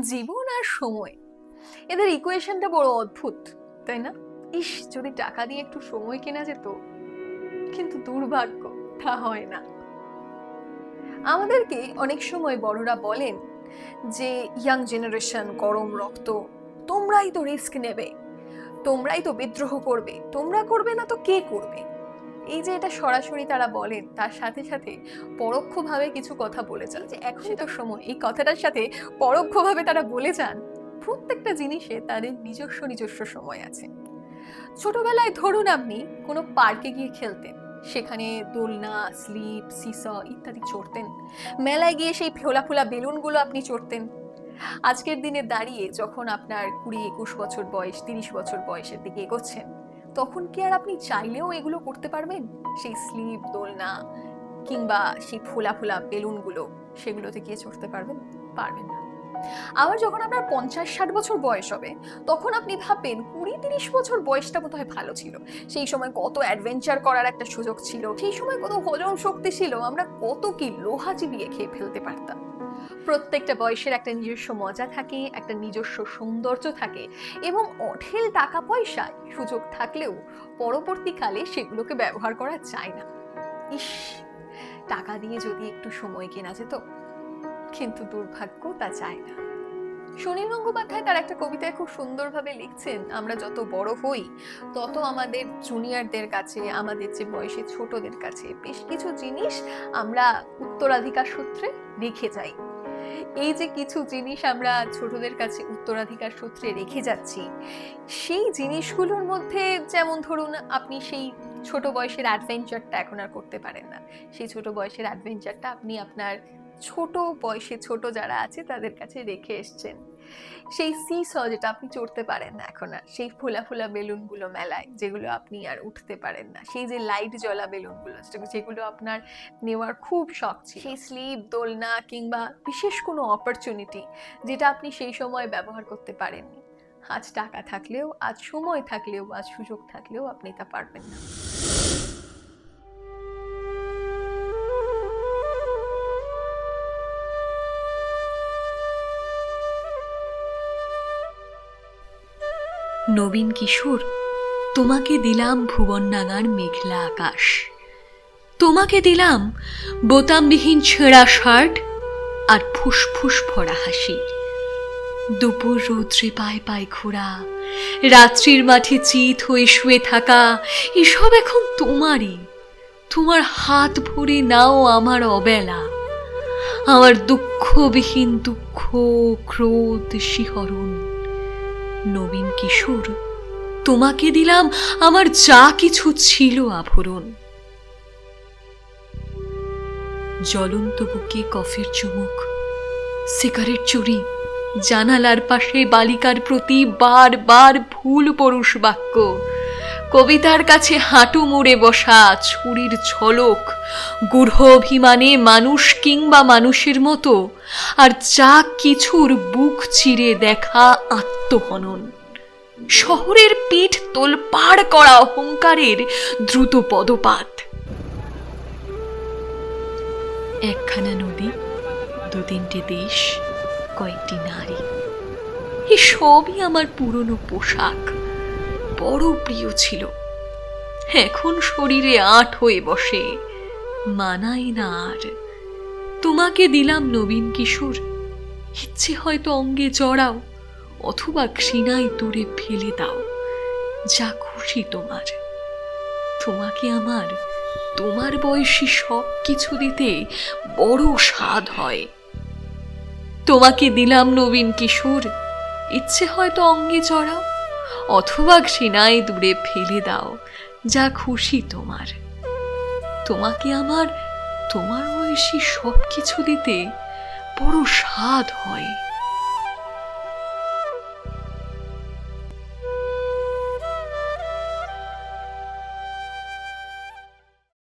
জীবন আর সময়। এদের ইকুয়েশনটা বড় অদ্ভুত, তাই না? ইস, যদি টাকা দিয়ে একটু সময় কেনা যেত, কিন্তু দুর্ভাগ্য, তা হয় না। আমাদেরকে অনেক সময় বড়রা বলেন যে ইয়াং জেনারেশন গরম রক্ত, তোমরাই তো রিস্ক নেবে, তোমরাই তো বিদ্রোহ করবে, তোমরা করবে না তো কে করবে? এই যে এটা সরাসরি তারা বলেন তার সাথে সাথে পরোক্ষভাবে কিছু কথা বলে যান। যে এখনই তো সময় এই কথাটার সাথে পরোক্ষভাবে তারা বলে যান প্রত্যেকটা জিনিসে তাদের নিজস্ব নিজস্ব সময় আছে। ছোটবেলায় ধরুন আপনি কোনো পার্কে গিয়ে খেলতেন সেখানে দোলনা স্লিপ সিস ইত্যাদি চড়তেন। মেলায় গিয়ে সেই ফোলা ফোলা বেলুনগুলো আপনি চড়তেন। আজকের দিনে দাঁড়িয়ে যখন আপনার কুড়ি একুশ বছর বয়স তিরিশ বছর বয়সের দিকে এগোচ্ছেন তখন কি আর আপনি চাইলেও এগুলো করতে পারবেন? সেই স্লিপ, দোলনা কিংবা সেই ফোলা ফোলা বেলুনগুলো, সেগুলোতে গিয়ে চড়তে পারবেন? পারবেন না। আবার যখন আপনার পঞ্চাশ ষাট বছর বয়স হবে, তখন আপনি ভাবেন কুড়ি তিরিশ বছর বয়সটা বোধ হয় ভালো ছিল। সেই সময় কত অ্যাডভেঞ্চার করার একটা সুযোগ ছিল, সেই সময় কত হজম শক্তি ছিল, আমরা কত কি লোহা চিবিয়ে খেয়ে ফেলতে পারতাম। প্রত্যেকটা বয়সের একটা নিজস্ব মজা থাকে, একটা নিজস্ব সৌন্দর্য থাকে এবং অঢেল টাকা পয়সা সুযোগ থাকলেও পরবর্তীকালে সেগুলোকে ব্যবহার করা যায় না। ইস, টাকা দিয়ে যদি একটু সময় কেনা যেত কিন্তু দুর্ভাগ্য তা চায় না। সুনীল গঙ্গোপাধ্যায় তার একটা কবিতায় খুব সুন্দরভাবে লিখছেন, আমরা যত বড় হই, তত আমাদের জুনিয়রদের কাছে, আমাদের যে বয়সে ছোটদের কাছে বেশ কিছু জিনিস আমরা উত্তরাধিকার সূত্রে রেখে যাই। এই যে কিছু জিনিস আমরা ছোটদের কাছে উত্তরাধিকার সূত্রে রেখে যাচ্ছি, সেই জিনিসগুলোর মধ্যে যেমন ধরুন আপনি সেই ছোট বয়সের অ্যাডভেঞ্চারটা এখন আর করতে পারেন না। সেই ছোট বয়সের অ্যাডভেঞ্চারটা আপনি আপনার ছোট বয়সে ছোট যারা আছে, তাদের কাছে রেখে এসছেন। সেই সি স যেটা আপনি চড়তে পারেন না এখন আর, সেই ফোলা ফোলা বেলুনগুলো মেলায়, যেগুলো আপনি আর উঠতে পারেন না। সেই যে লাইট জ্বলা বেলুনগুলো যেগুলো আপনার নেওয়ার খুব শখ ছিল। সেই স্লিপ দোলনা কিংবা বিশেষ কোনো অপরচুনিটি যেটা আপনি সেই সময় ব্যবহার করতে পারেননি। আজ টাকা থাকলেও, আজ সময় থাকলেও, আজ সুযোগ থাকলেও আপনি তা পারবেন না। নবীন কিশোর, তোমাকে দিলাম ভুবন ভুবনডাঙার মেঘলা আকাশ। তোমাকে দিলাম বোতামবিহীন ছেঁড়া শার্ট আর ফুসফুস ভরা হাসি। দুপুর রৌদ্রে পায় পায় ঘোরা, রাত্রির মাঠে চিত হয়ে শুয়ে থাকা, এসব এখন তোমারই। তোমার হাত ভরে নাও আমার অবেলা আমার দুঃখবিহীন দুঃখ, ক্রোধ, শিহরণ। নবীন কিশোর। তোমাকে দিলাম আমার যা কিছু ছিল আভরণ। জ্বলন্ত বুকে কফের চুমুক, সিগারেট চুরি, জানালার পাশে বালিকার প্রতি বার বার ভুল পরুষ বাক্য। কবিতার কাছে হাঁটু মুড়ে বসা ছুরির ঝলক গূঢ় অভিমানে মানুষ কিংবা মানুষের মতো, আর যা কিছুর বুক চিরে দেখা আত্মহনন। শহরের পিঠ তোলপাড় করা অহংকারের দ্রুত পদপাত একখানা নদী দু তিনটে দেশ, কয়েকটি নারী। এসবই আমার পুরনো পোশাক। বড় প্রিয় ছিল। এখন শরীরে আট হয়ে বসে। মানাই না আর। তোমাকে দিলাম নবীন কিশোর। ইচ্ছে হয়তো অঙ্গে জড়াও, অথবা ঘৃণায় দূরে ফেলে দাও। যা খুশি তোমার। তোমাকে আমার, তোমার বয়সী সব কিছু দিতে বড় স্বাদ হয়। তোমাকে দিলাম নবীন কিশোর। ইচ্ছে হয়তো অঙ্গে জড়াও অথবা ঘৃণায় দূরে ফেলে দাও, যা খুশি তোমার। তোমাকে আমার, তোমার বয়সী সব কিছু দিতে বড় স্বাদ হয়।